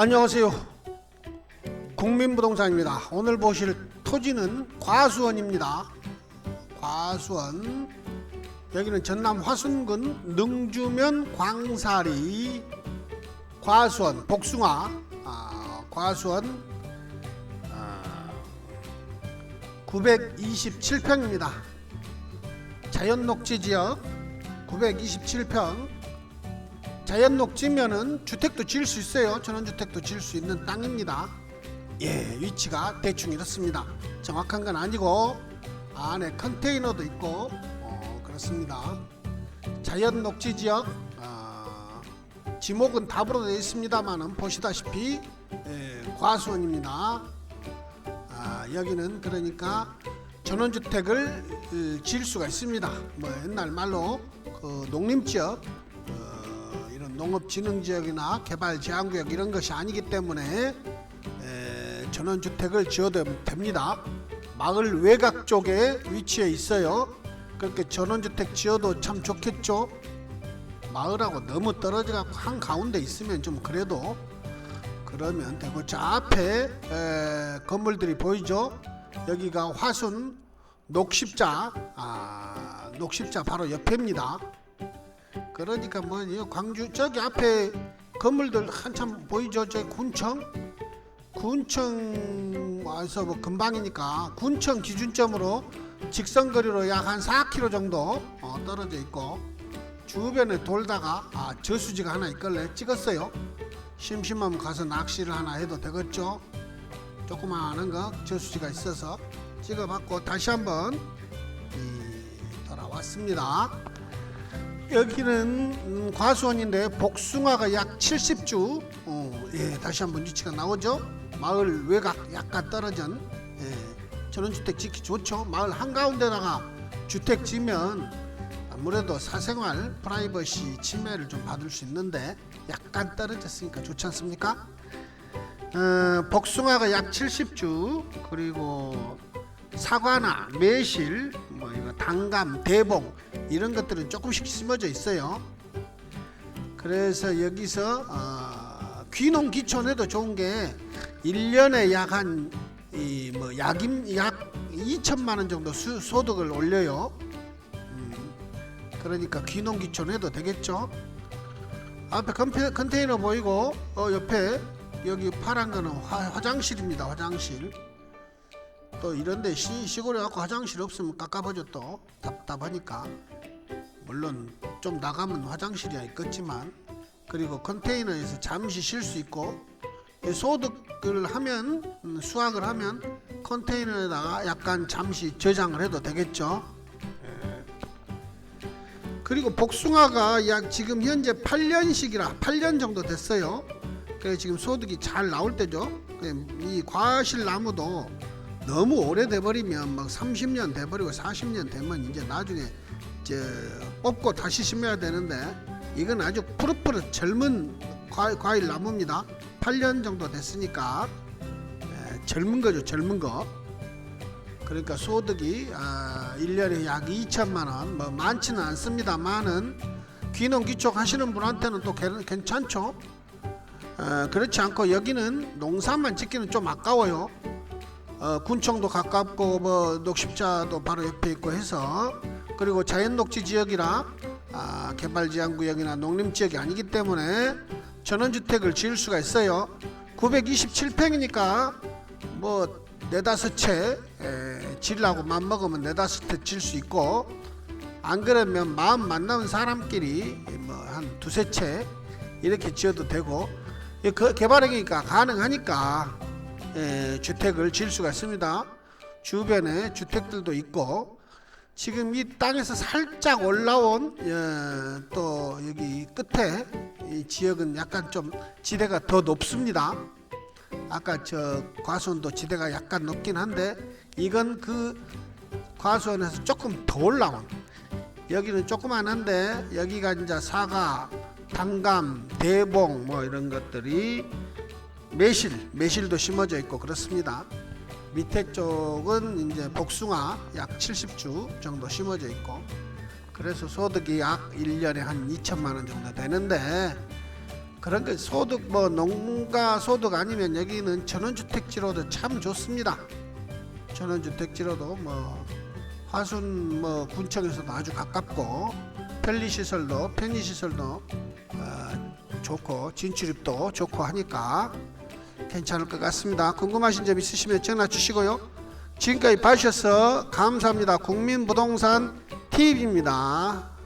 안녕하세요. 국민부동산입니다. 오늘 보실 토지는 과수원입니다. 과수원. 여기는 전남 화순군 능주면 광사리 과수원 복숭아 아, 과수원 아, 927평입니다. 자연녹지 지역 927평 자연 녹지면은 주택도 지을 수 있어요. 전원주택도 지을 수 있는 땅입니다. 예, 위치가 대충 이렇습니다. 정확한 건 아니고 안에 컨테이너도 있고 어, 그렇습니다. 자연 녹지 지역 아, 지목은 답으로 되어 있습니다만은 보시다시피 예, 과수원입니다. 아, 여기는 그러니까 전원주택을 어, 지을 수가 있습니다. 뭐 옛날 말로 그 농림지역 어, 농업진흥지역이나 개발제한구역 이런 것이 아니기 때문에 에, 전원주택을 지어도 됩니다. 마을 외곽 쪽에 위치해 있어요. 그렇게 전원주택 지어도 참 좋겠죠. 마을하고 너무 떨어져 갖고 한 가운데 있으면 좀 그래도 그러면 되고 저 앞에 에, 건물들이 보이죠? 여기가 화순 녹십자 아, 녹십자 바로 옆입니다. 그러니까 뭐이 광주 저기 앞에 건물들 한참 보이죠? 저 군청 군청 와서 뭐 금방이니까 군청 기준점으로 직선거리로 약 한 4km 정도 어, 떨어져 있고 주변에 돌다가 아, 저수지가 하나 있길래 찍었어요. 심심하면 가서 낚시를 하나 해도 되겠죠? 조그마한 거 저수지가 있어서 찍어봤고 다시 한번 이, 돌아왔습니다. 여기는 음, 과수원인데 복숭아가 약 70주. 어, 예, 다시 한번 위치가 나오죠? 마을 외곽 약간 떨어진 예, 전원주택 짓기 좋죠? 마을 한가운데다가 주택 지면 아무래도 사생활 프라이버시 침해를 좀 받을 수 있는데 약간 떨어졌으니까 좋지 않습니까? 어, 복숭아가 약 70주. 그리고 사과나 매실, 뭐 이거 당감, 대봉 이런 것들은 조금씩 심어져 있어요. 그래서 여기서 어, 귀농 기촌에도 좋은 게 1년에 약 한 이뭐 약임 약 2천만 원 정도 수, 소득을 올려요. 음, 그러니까 귀농 기촌해도 되겠죠. 앞에 컨페, 컨테이너 보이고 어, 옆에 여기 파란 거는 화, 화장실입니다. 화장실. 또 이런데 시, 시골에 갖고 화장실 없으면 깝깝하죠 또. 답답하니까. 물론 좀 나가면 화장실이 있겠지만. 그리고 컨테이너에서 잠시 쉴 수 있고 이 소득을 하면 음, 수확을 하면 컨테이너에다가 약간 잠시 저장을 해도 되겠죠. 그리고 복숭아가 약 지금 현재 8년씩이라 8년 정도 됐어요. 그래서 지금 소득이 잘 나올 때죠. 그이 과실 나무도 너무 오래돼 버리면 막 30년 돼 버리고 40년 되면 이제 나중에 저 뽑고 다시 심어야 되는데 이건 아주 푸릇푸릇 젊은 과, 과일 나무입니다. 8년 정도 됐으니까 에, 젊은 거죠, 젊은 거. 그러니까 소득이 아, 1년에 약 2천만 원, 뭐 많지는 않습니다만은 귀농 귀촌 하시는 분한테는 또 괜- 괜찮죠. 어, 그렇지 않고 여기는 농사만 짓기는 좀 아까워요. 어, 군청도 가깝고 뭐 녹십자도 바로 옆에 있고 해서 그리고 자연녹지 지역이라 아, 개발제한구역이나 농림지역이 아니기 때문에 전원주택을 지을 수가 있어요. 927평이니까 뭐 네다섯 채 에, 지으려고 맘먹으면 네다섯 채 지을 수 있고 안 그러면 마음 만나는 사람끼리 뭐 한 두세 채 이렇게 지어도 되고 이그 개발하기가 가능하니까 예, 주택을 지을 수가 있습니다. 주변에 주택들도 있고 지금 이 땅에서 살짝 올라온 예, 또 여기 끝에 이 지역은 약간 좀 지대가 더 높습니다. 아까 저 과수원도 지대가 약간 높긴 한데 이건 그 과수원에서 조금 더 올라온 여기는 조그만한데 여기가 이제 사과, 당감, 대봉 뭐 이런 것들이 매실, 매실도 심어져 있고 그렇습니다. 밑에 쪽은 이제 복숭아 약 70주 정도 심어져 있고 그래서 소득이 약 1년에 한 2천만 원 정도 되는데 그런 거 소득 뭐 농가 소득 아니면 여기는 전원주택지로도 참 좋습니다. 전원주택지로도 뭐 화순 뭐 군청에서도 아주 가깝고 편리시설도 편의시설도 어, 좋고 진출입도 좋고 하니까 괜찮을 것 같습니다. 궁금하신 점 있으시면 전화 주시고요. 지금까지 봐주셔서 감사합니다. 국민부동산 TV입니다.